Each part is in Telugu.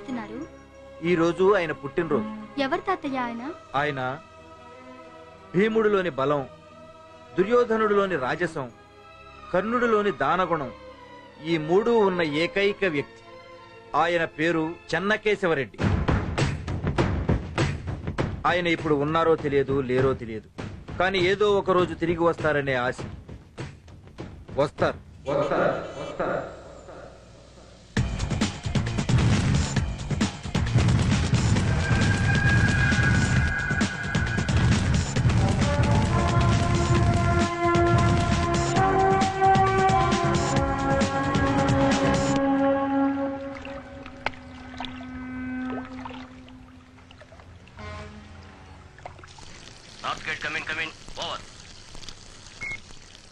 పంచుతున్నారు ఈ రోజు ఆయన పుట్టినరోజు. ఎవరు తాతయ్య ఆయన? ఆయన భీముడిలోని బలం దుర్యోధనుడిలోని రాజసం కర్ణుడిలోని దానగుణం ఈ మూడు ఉన్న ఏకైక వ్యక్తి. ఆయన పేరు చెన్నకేశవరెడ్డి. ఆయన ఇప్పుడు ఉన్నారో తెలియదు లేరో తెలియదు. కానీ ఏదో ఒక రోజు తిరిగి వస్తారనే ఆశ. వస్తారు. వస్తారు వస్తారు.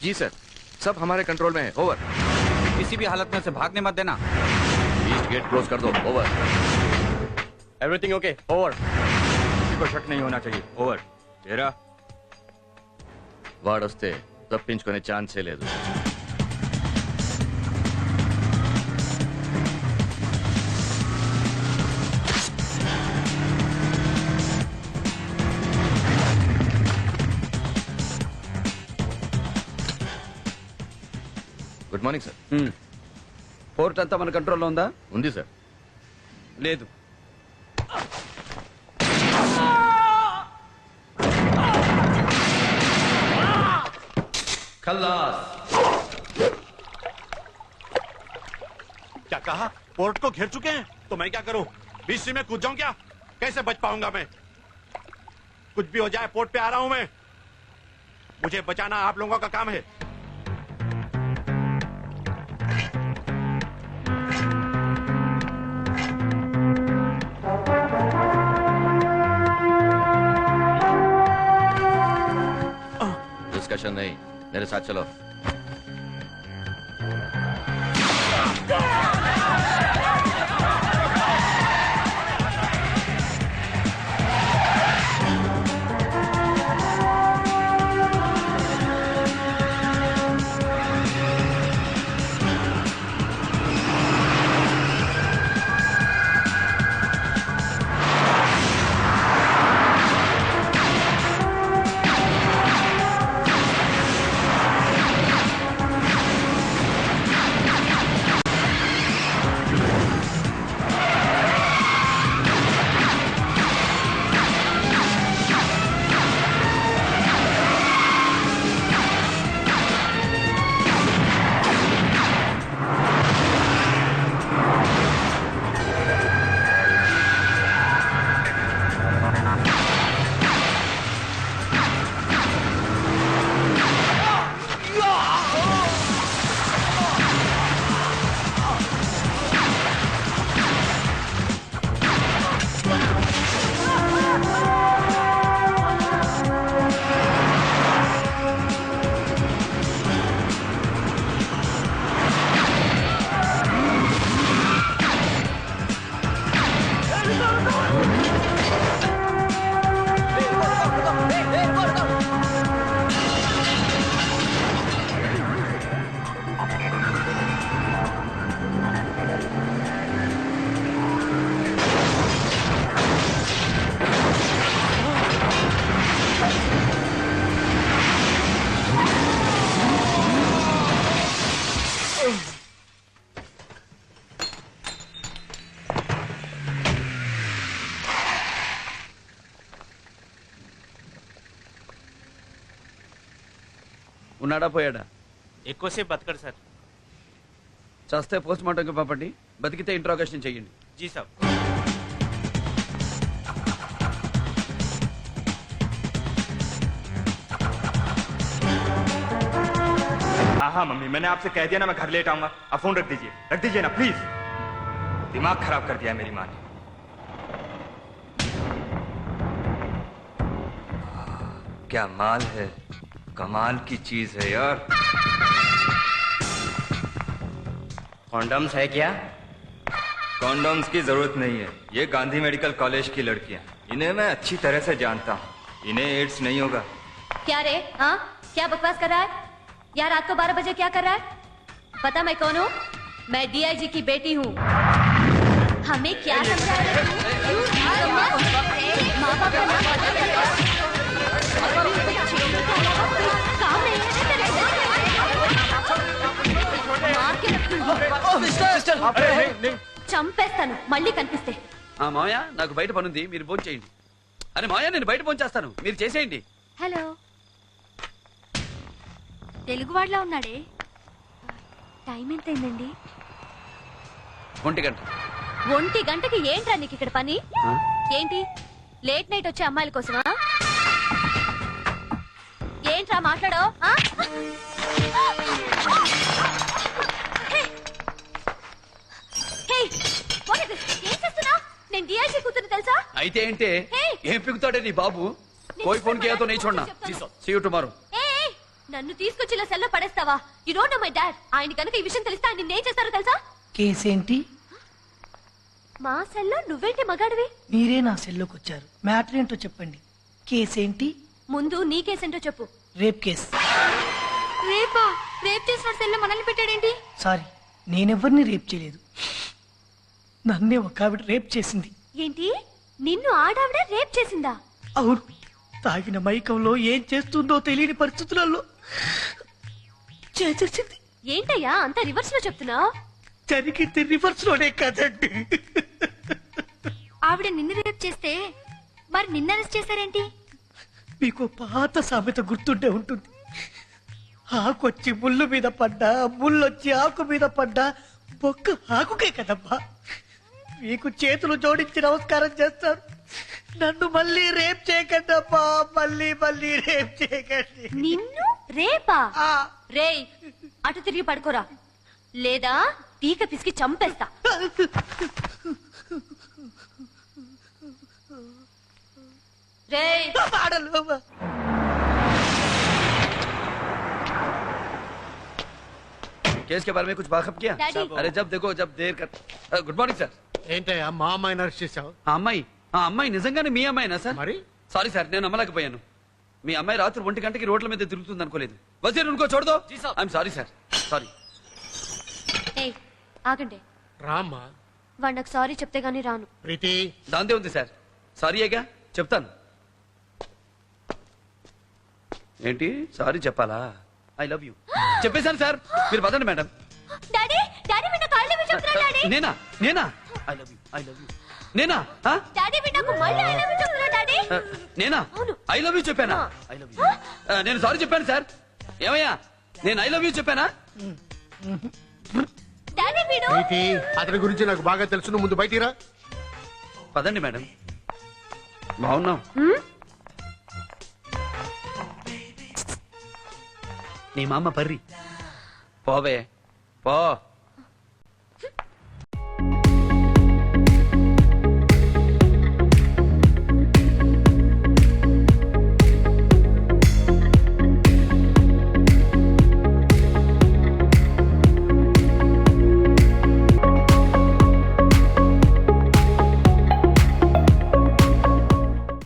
जी सर सब हमारे कंट्रोल में है ओवर किसी भी हालत में से भागने मत देना ईस्ट गेट क्लोज कर दो ओवर एवरीथिंग ओके ओवर किसी को शक नहीं होना चाहिए ओवर तेरा వాడొస్తే తప్పించుకునే ఛాన్సే లేదు మార్నింగ్ సార్ పోర్ట్ అంతా మన కంట్రోల్లో ఉందా ఉంది సార్ లేదు क्या कहा पोर्ट को घेर चुके हैं तो मैं क्या करूं बीच में कूद जाऊं क्या कैसे बच पाऊंगा मैं कुछ भी हो जाए पोर्ट पे आ रहा हूं मैं मुझे बचाना आप लोगों का काम है डिस्कशन नहीं मेरे साथ चलो ఉన్నాడా పోయాడా ఎక్కువసేపు బతకడు సార్ చస్తే పోస్ట్ మార్టంకి పంపండి బతికితే ఇంట్రాగేషన్ చెయ్యండి जी साहब हाँ हाँ मम्मी मैंने आपसे कह दिया ना मैं घर लेट आऊंगा आप फोन रख दीजिए रख दीजिए ना प्लीज दिमाग खराब कर दिया मेरी माँ ने क्या माल है कमाल की चीज़ है यार। कॉन्डम्स है क्या? कॉन्डोम्स की ज़रूरत नहीं है। ये गांधी मेडिकल कॉलेज की लड़कियाँ। इन्हें मैं अच्छी तरह से जानता हूँ। इन्हें एड्स नहीं होगा। क्या रे? हाँ? क्या बकवास कर रहा है? यार रात को बारह बजे क्या कर रहा है? पता मैं कौन हूँ? मैं डीआईजी की बेटी हूँ। हमें क्या समझा रहे माँ बाप చంపేస్తాను మళ్ళీ కనిపిస్తే. ఆ మావయ్య నాకు బయట పనుంది మీరు ఫోన్ చేయండి. అరే మావయ్య నేను బయట ఫోన్ చేస్తాను మీరు చేసేయండి. హలో. తెలుగు వాడిలా ఉన్నాడే? టైం ఎంతైందండి? ఒంటి గంట. ఒంటి గంటకి ఏంట్రా నీకు ఇక్కడ పని? ఏంటి? లేట్ నైట్ వచ్చే అమ్మాయిల కోసమా? ఏంట్రా మాట్లాడో ఏం చేస్తున్నా నేను డిఐజీ కూతురు తెలుసా? అయితే ఏంటే? Hey! ఏం పిగుతాడే నీ బాబు? కోయి ఫోన్ కేతో నీ చూడనా చెప్తాను. See you tomorrow. ఏ ఏ, నన్ను తీసుకొచ్చి ఇలా సెల్లో పడేస్తావా? You don't know my dad. ఆయన కనుక ఈ విషయం తెలిస్తే ఆయన ఏం చేస్తారో తెలుసా? కేసేంటి? మా సెల్లో నువ్వేంటి మగాడివి? మీరే నా సెల్లోకి వచ్చారు మ్యాటర్ ఏంటో చెప్పండి. కేసేంటి? ముందు నీ కేసేంటో చెప్పు. Rape case. రేపా? రేప్ చేసిన సెల్లో మనల్ని పెట్టాడేంటి? సారీ నేనెవరిని రేప్ చేయలేదు. నన్నే ఒక ఆవిడ రేప్ చేసింది. ఏంటి? నిన్ను ఆడావిడ రేప్ చేసిందా? అవును తాగిన మైకంలో ఏం చేస్తుందో తెలియని పరిస్థితులలో చేసేసింది. ఏంటయ్యా అంత రివర్స్లో చెప్తున్నావు? జరిగింది రివర్స్లోనే కదండి. ఆవిడ నిన్ను రేప్ చేస్తే మరి నిన్న అరెస్ట్ చేశారేంటి? మీకు పాత సామెత గుర్తుండే ఉంటుంది. ఆకొచ్చి ముళ్ళు మీద పడ్డా ముళ్ళొచ్చి ఆకు మీద పడ్డా బొక్క ఆకుకే కదమ్మా మీకు చేతులు జోడించి నమస్కారం చేస్తారు. నన్ను మళ్ళీ రేప్ చేయకండి అమ్మా మళ్ళీ మళ్ళీ రేప్ చేయకండి. నిన్ను రేపా? ఆ, రేయ్ అటు తిరిగి పడుకోరా. లేదా పీక పిసికి చంపేస్తా. రేయ్ పాడలు అమ్మా. केस के बारे में कुछ वाकफ किया Daddy. अरे जब देखो जब देर कर गुड మార్నింగ్ సార్ ఏంటయ్యా మా అమ్మాయిని అరెస్ట్ చేశావు ఆ అమ్మాయి ఆ అమ్మాయి నిజంగానే మీ అమ్మాయినా సార్ మరి సారీ సార్ నేను నమ్మలేకపోయాను మీ అమ్మాయి రాత్రి ఒంటి గంటకి రోడ్ల మీద తిరుగుతుంది అనుకోలేదు Wazir ఉనుకో చూడదో I'm sorry sir sorry ఏయ్ ఆగండి రామ్మా వాడు నాకు సారీ చెప్తే గానీ రాను ప్రీతి దాందే ఉంది సార్ సారీ ఏగా చెప్తాను ఏంటి? సారీ చెప్పాలా? ఐ లవ్ యూ చెప్పేశాను సార్. మీరు పదండి మేడం. డాడీ డాడీ చెప్తున్నాడు డాడీ. నేనా? నేనా? I love you I love you నేనా? ఆ? డాడీ మీ నాకు మళ్ళీ ఐ లవ్ యూ చెప్తున్నాడు డాడీ. ఆ, నేనా? అవును. ఐ లవ్ యూ చెప్పానా. ఐ లవ్ యూ నేను సారీ చెప్పాను సార్. ఏమయ్యా? నేను ఐ లవ్ యూ చెప్పానా? డాడీ వీడు ప్రీతి అతని గురించి నాకు బాగా తెలుసు. నువ్వు ముందు బయటిరా పదండి మేడం. బాగున్నాం. నీ మామ పర్రి. పోవే. పో.